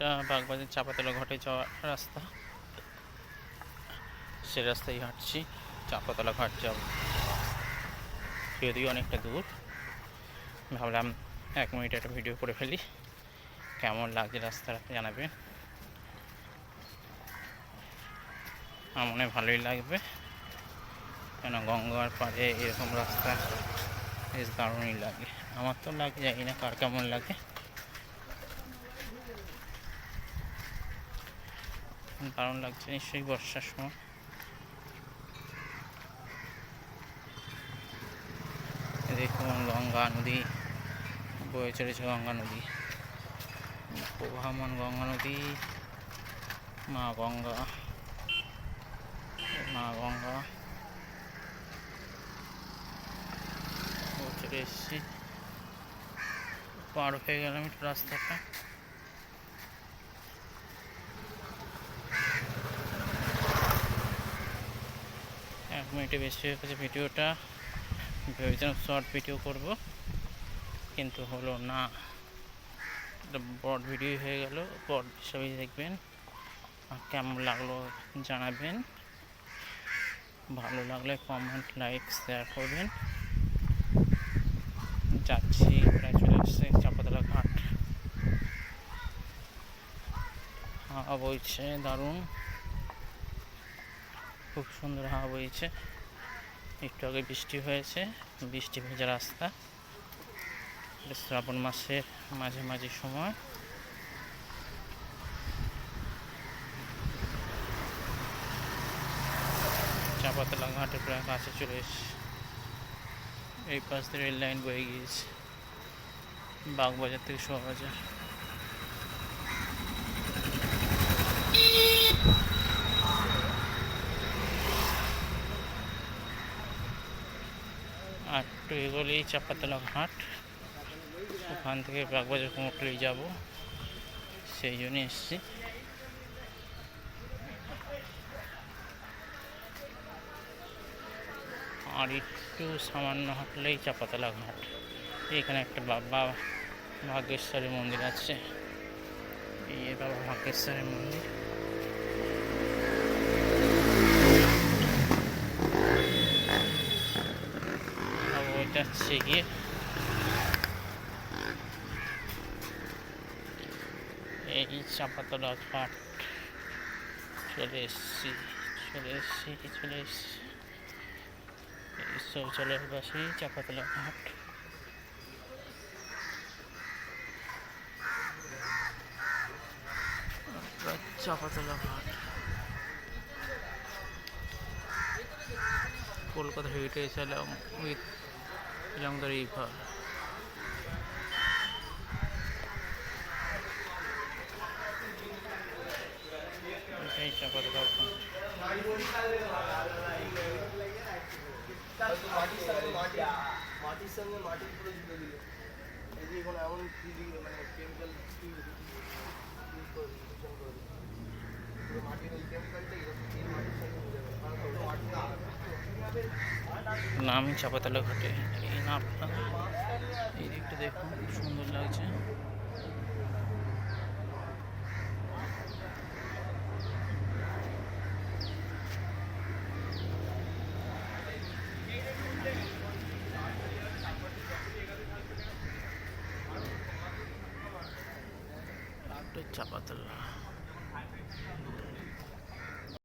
এটা বাগবাজার চাপাতলা ঘাটে যাওয়ার রাস্তা। সে রাস্তায় হাঁটছি, চাপাতলা ঘাট যাব। যদিও অনেকটা দূর। ভাবলাম এক মিনিট একটা ভিডিও করে ফেলি। কেমন লাগছে রাস্তাটা জানাবেন আমার মনে ভালোই লাগবে। কেন গঙ্গার পাড়ে এরকম রাস্তা বেশ দারুণই লাগে। আমার তো লাগে, জানি না কার কেমন লাগে। দারুণ লাগছে, নিশ্চয়ই বর্ষার সময়। দেখুন গঙ্গা নদী, বয়ে চলেছে গঙ্গা নদী। প্রবাহমান গঙ্গা নদী, মা গঙ্গা মা গঙ্গা। চলে এসেছি। পার হয়ে গেলাম একটু রাস্তাটা। এক মিনিটে বেশি হয়ে গেছে ভিডিওটা। ভেবেছিলাম শর্ট ভিডিও করব, কিন্তু হলো না। ব্রড ভিডিও হয়ে গেল ব্রড হিসাবেই দেখবেন। আর কেমন লাগল জানাবেন। ভালো লাগলে কমেন্ট লাইক শেয়ার করবেন। যাচ্ছি প্রায় চলে এসছে চাপাতলা ঘাট। হাওয়া বইছে, দারুণ। খুব সুন্দর হাওয়া বইছে। একটু আগে বৃষ্টি হয়েছে, বৃষ্টি ভেজা রাস্তা। শ্রাবণ মাসের মাঝামাঝি সময়। চাপাতলা ঘাটের প্রায় কাছে চলে এসেছি। এই পাশ দিয়ে রেল লাইন বয়ে গিয়েছে, বাগবাজার থেকে শোভাবাজার আর একটু এগোলেই চাপাতলা ঘাট। ওখান থেকে বাগবাজার কুমোটলেই যাব। সেই জন্য এসেছি। আর একটু সামান্য হাঁটলেই চাপাতলা ঘাট। এখানে একটা বাবা ভাগ্যেশ্বরী মন্দির আছে। এই বাবা ভাগ্যেশ্বরী মন্দির আর হচ্ছে গিয়ে এই চাপাতলা ঘাট চলে এসছি চলে এসছি চলে এসছি। শৌচালয়ের পাশেই চাপাতলা ঘাট চাপাতলা ঘাট কলকাতা হেঁটে এসেছিলাম উইথ এলাম দ্য রিভার এটাই চাপাতলা ঘাট মাটির সঙ্গে মাটি মাটির সঙ্গে মাটির পুরো জুড়ে দিল এই যে কোনো এমন কি দিল মানে কেমিক্যাল ইউজ করে দিল দূষণ করে দিল পুরো মাটির ওই কেমিক্যালটাই নামই চাপাতলা ঘাটে। এই নামটা এই দিকটা দেখুন সুন্দর লাগছে। চাপাতলা